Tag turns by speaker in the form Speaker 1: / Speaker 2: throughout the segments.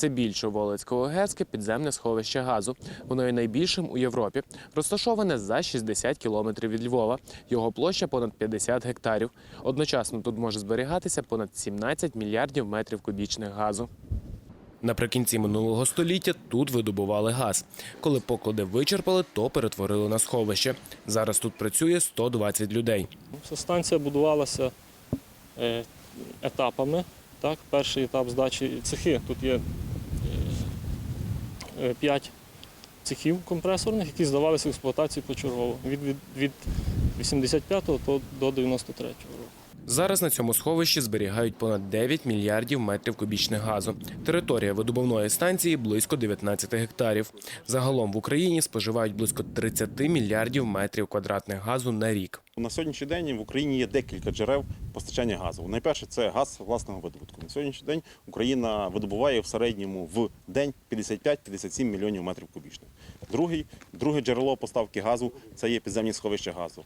Speaker 1: Це більше Волицького ГЕСКи підземне сховище газу. Воно є найбільшим у Європі. Розташоване за 60 кілометрів від Львова. Його площа понад 50 гектарів. Одночасно тут може зберігатися понад 17 мільярдів метрів кубічних газу. Наприкінці минулого століття тут видобували газ. Коли поклади вичерпали, то перетворили на сховище. Зараз тут працює 120 людей.
Speaker 2: Станція будувалася е, етапами. Так? Перший етап здачі цехи. Тут є 5 цехів компресорних, які здавалися в експлуатацію почергово від, від, від 85-го то до 93-го року.
Speaker 1: Зараз на цьому сховищі зберігають понад 9 мільярдів метрів кубічних газу. Територія видобувної станції близько 19 гектарів. Загалом в Україні споживають близько 30 мільярдів метрів квадратних газу на рік.
Speaker 3: На сьогоднішній день в Україні є декілька джерел постачання газу. Найперше це газ власного видобутку. На сьогоднішній день Україна видобуває в середньому в день 55-57 мільйонів метрів кубічних. Другий, друге джерело поставки газу це є підземні сховища газу.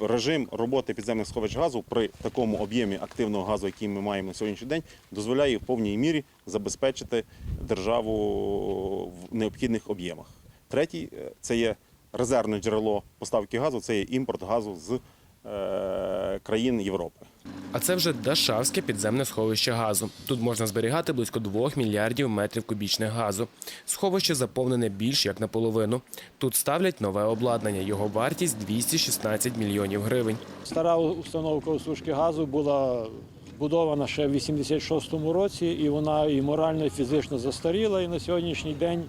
Speaker 3: Режим роботи підземних сховищ газу при такому об'ємі активного газу, який ми маємо на сьогоднішній день, дозволяє в повній мірі забезпечити державу в необхідних об'ємах. Третій е, це є резервне джерело поставки газу, це є імпорт газу з е, країн Європи.
Speaker 1: А це вже Дашавське підземне сховище газу. Тут можна зберігати близько 2 мільярдів метрів кубічних газу. Сховище заповнене більш як наполовину. Тут ставлять нове обладнання. Його вартість 216 мільйонів гривень.
Speaker 4: Стара установка усушки газу була збудована ще в 86-му році, і вона і морально, і фізично застаріла. І на сьогоднішній день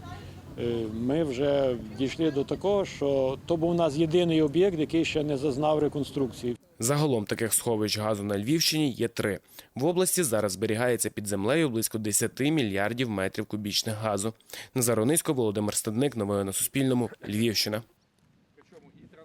Speaker 4: ми вже дійшли до такого, що то був у нас єдиний об'єкт, який ще не зазнав реконструкції.
Speaker 1: Загалом таких сховищ газу на Львівщині є три. В області зараз зберігається під землею близько 10 мільярдів метрів кубічних газу. Назар Онисько, Володимир Стадник. Новини на Суспільному. Львівщина.